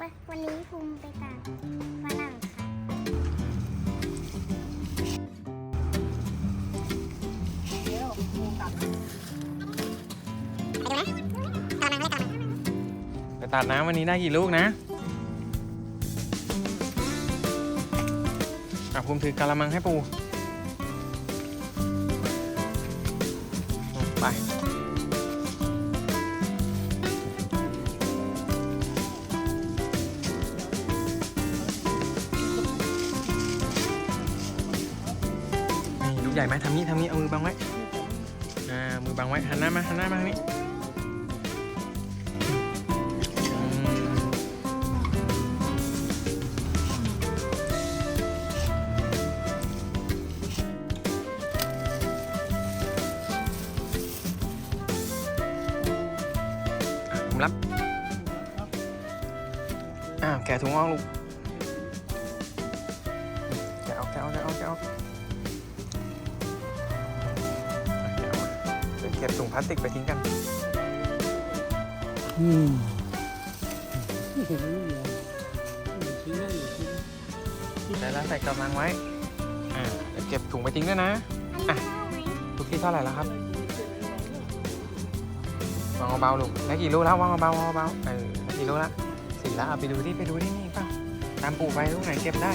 วันวันนี้ภูมิไปต่างฝรั่งค่ะไปตัดน้ำวันนี้ได้กี่ลูกนะอะภูมิถือกะละมังให้ปู ไป ใหญ่ไหมทำนี้ทำนี้เอามือบังไว้อ่ามือบังไว้หันหน้ามาหันหน้ามาทางนี้อืมอะผมรับอ้าแกะถุงออกลูก ก็บถุงพลาสติกไปทิ้งกันอืมไม่เห็นไม่มีอะไรชิ้นนั่นอยู่ชิ้นใส่แล้วใส่กำลังไว้ อ่าเดี๋ยวเก็บถุงไปทิ้งด้วยนะอันนี้เข้าไหมลูกที่เท่าไหร่แล้วครับวางเบาๆลูกได้กี่ลูกแล้ววางเบาๆวางเบาๆเออได้กี่ลูกละสี่แล้วเอาไปดูที่ไปดูที่นี่เปล่าตามปู่ไปลูกไหนเก็บได้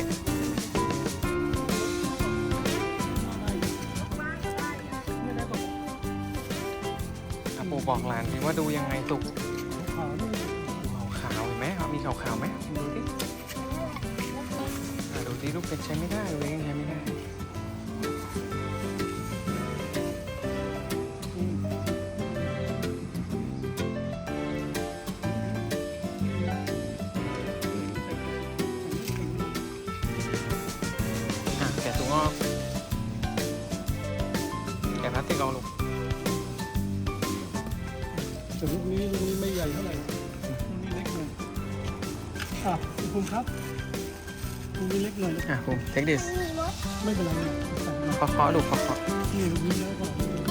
ปู่บอกหลานสิว่าดูยังไงสุกขาวขาวๆเห็นไหมครับมีขาวๆไหมดูดิอะดูที่ลูกเป็นใช้ไม่ได้เลยยังใช้ไม่ได้อะแกะถุงออกแกะพลาสติกออกลูก แต่ลูกนี้ลูกนี้ไม่ใหญ่เท่าไหร่ลูกนี้เล็กหน่อยอะคุณภูมิครับลูกนี้เล็กหน่อยนะอะผมเทคดิสมีมดไม่เป็นไรนะใส่มาเคาะๆลูกเคาะนี่ลูกนี้แล้วก็ๆอ่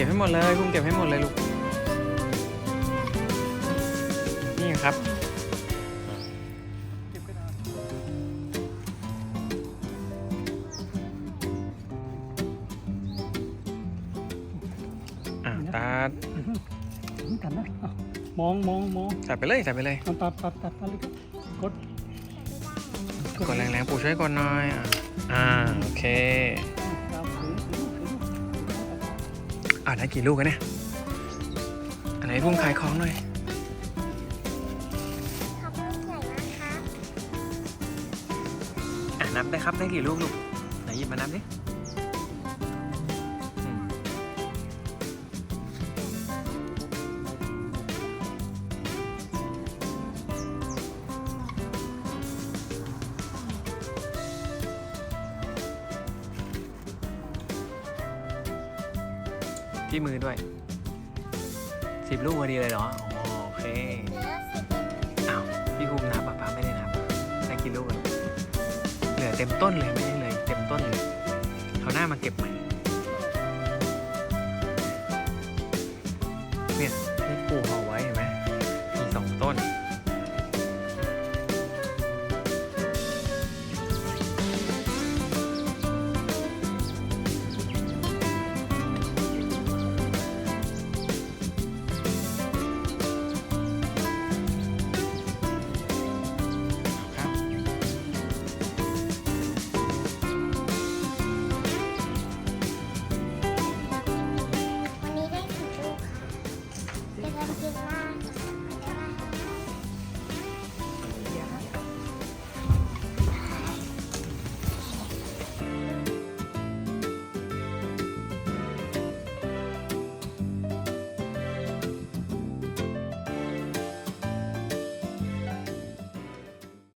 ก็บให้หมดเลยพุ่มเก็บให้หมดเลยลูก นี่ครับเก็บกระดาษอะตัดถึงกันนะอะมองมองมองตัดไปเลยตัดไปเลยตัดตัดตัดตัดตัดเลยครับกด กดแรงๆปู่ช่วยกดหน่อยอะอ่าโอเค อะได้กี่ลูกกันเนี่ย อันไหนพุ่มขายของหน่อยขอบคุณใหญ่มากครับอะนับได้ครับได้กี่ลูกลูกไหนหยิบมานับดิ ที่มือด้วยสิบลูกพอดีเลยเหรอโอเคเหลือสิบอ้าวพี่ภูมินับปะป้าไม่ได้นับได้กี่ลูกเลยเหลือเต็มต้นเลยไม่ได้เลยเต็มต้นเลยเขาหน้ามาเก็บใหม่เนี่ยที่ปู่ห่อไว้